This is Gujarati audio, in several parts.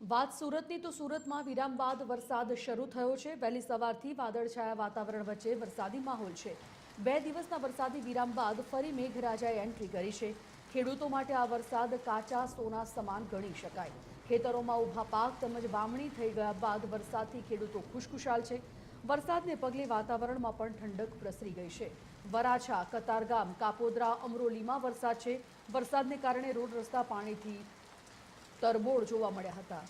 વાત સુરતની તો સુરતમાં વિરામ બાદ વરસાદ શરૂ થયો છે. વહેલી સવારથી વાદળછાયા વાતાવરણ વચ્ચે વરસાદી માહોલ છે. બે દિવસના વરસાદી વિરામ બાદ ફરી મેઘરાજાએ એન્ટ્રી કરી છે. ખેડૂતો માટે આ વરસાદ કાચા સોના સમાન ગણી શકાય. ખેતરોમાં ઊભા પાક તેમજ વામણી થઈ ગયા બાદ વરસાદથી ખેડૂતો ખુશખુશાલ છે. વરસાદને પગલે વાતાવરણમાં પણ ઠંડક પ્રસરી ગઈ છે. વરાછા, કતારગામ, કાપોદ્રા, અમરોલીમાં વરસાદ છે. વરસાદને કારણે રોડ રસ્તા પાણીથી તરબોળ જોવા મળ્યા હતા.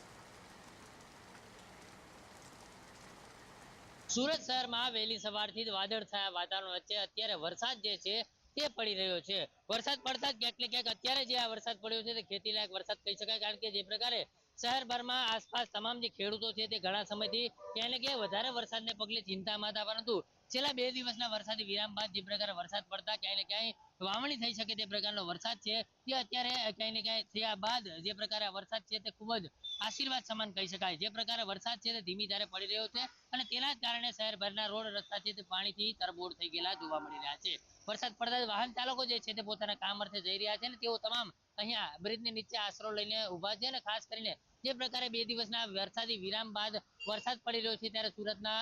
સુરત શહેરમાં વહેલી સવારથી જ વાદળછાયા વાતાવરણ વચ્ચે અત્યારે વરસાદ જે છે તે પડી રહ્યો છે. વરસાદ પડતા જ ક્યાંક ક્યાંક અત્યારે જે આ વરસાદ પડ્યો છે તે ખેતીલાયક વરસાદ કહી શકાય, કારણ કે જે પ્રકારે શહેરભરમાં આસપાસ તમામ જે ખેડૂતો છે તે ઘણા સમયથી ક્યાંય ને ક્યાંય વધારે વરસાદને પગલે ચિંતામાં હતા, પરંતુ છેલ્લા બે દિવસના વરસાદી વિરામ બાદ જે પ્રકારે વરસાદ પડતા ક્યાંય ને ક્યાંય વાવણી થઈ શકે તે પ્રકારનો વરસાદ છે, તે અત્યારે ક્યાંય ને ક્યાંય થયા બાદ જે પ્રકારે વરસાદ છે તે ખૂબ જ આશીર્વાદ સમાન કહી શકાય. જે પ્રકારે વરસાદ છે તે ધીમી ધારે પડી રહ્યો છે અને તેના જ કારણે શહેરભરના રોડ રસ્તા છે તે પાણીથી તરબોળ થઈ ગયેલા જોવા મળી રહ્યા છે. વરસાદ પડતા વાહન ચાલકો જે છે તે પોતાના કામ અર્થે જઈ રહ્યા છે અને તેઓ તમામ અહીંયા બ્રિજની નીચે આશરો લઈને ઊભા છે અને ખાસ કરીને જે પ્રકારે બે દિવસના વરસાદી વિરામ બાદ વરસાદ પડી રહ્યો છે ત્યારે સુરતના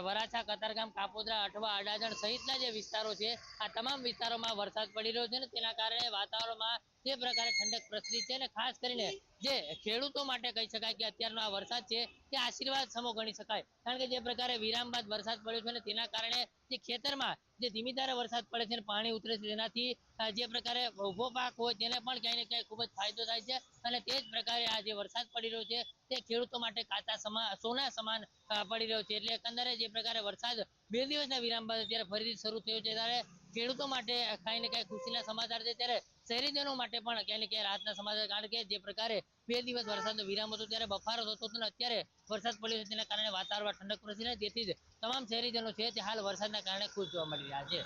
વરાછા, કતારગામ, કાપોદ્રા, અઠવા, અડાજણ સહિતના જે વિસ્તારો છે, આ તમામ વિસ્તારોમાં વરસાદ પડી રહ્યો છે અને તેના કારણે વાતાવરણમાં જે પ્રકારે ઠંડક પ્રસરી છે અને ખાસ કરીને જે ખેડૂતો માટે કહી શકાય કે અત્યારનો આ વરસાદ છે, તે આશીર્વાદ સમો ગણી શકાય. કારણ કે જે પ્રકારે વિરામ બાદ વરસાદ પડ્યો છે અને તેના કારણે જે ખેતરમાં જે ધીમી વરસાદ પડે છે અને પાણી ઉતરે છે, તેનાથી જે પ્રકારે ઊભો પાક હોય તેને પણ ક્યાંય ને ક્યાંય ખૂબ જ ફાયદો થાય છે અને તે જ પ્રકારે આ જે વરસાદ પડી રહ્યો છે, તે ખેડૂતો માટે કાચા સમા, સોના સમાન પડી રહ્યો છે. એટલે એકંદરે જે પ્રકારે વરસાદ બે દિવસના વિરામ બાદ અત્યારે ફરીથી શરૂ થયો છે, ત્યારે ખેડૂતો માટે કાંઈ ને કાંઈ ખુશીના સમાચાર છે. ત્યારે શહેરીજનો માટે પણ ક્યાંય ક્યાંય રાહતના સમાચાર કારણ કે જે પ્રકારે બે દિવસ વરસાદનો વિરામ હતો, ત્યારે બફારો થતો હતો અને અત્યારે વરસાદ પડ્યો છે, તેના કારણે વાતાવરણ ઠંડક પ્રસરી છે તેથી જ તમામ શહેરીજનો છે તે હાલ વરસાદના કારણે ખુશ જોવા મળી રહ્યા છે.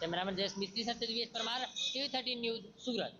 કેમેરામેન જયેશ મિસ્ત્રી સાથે Divesh Parmar, TV thirteen news Surat.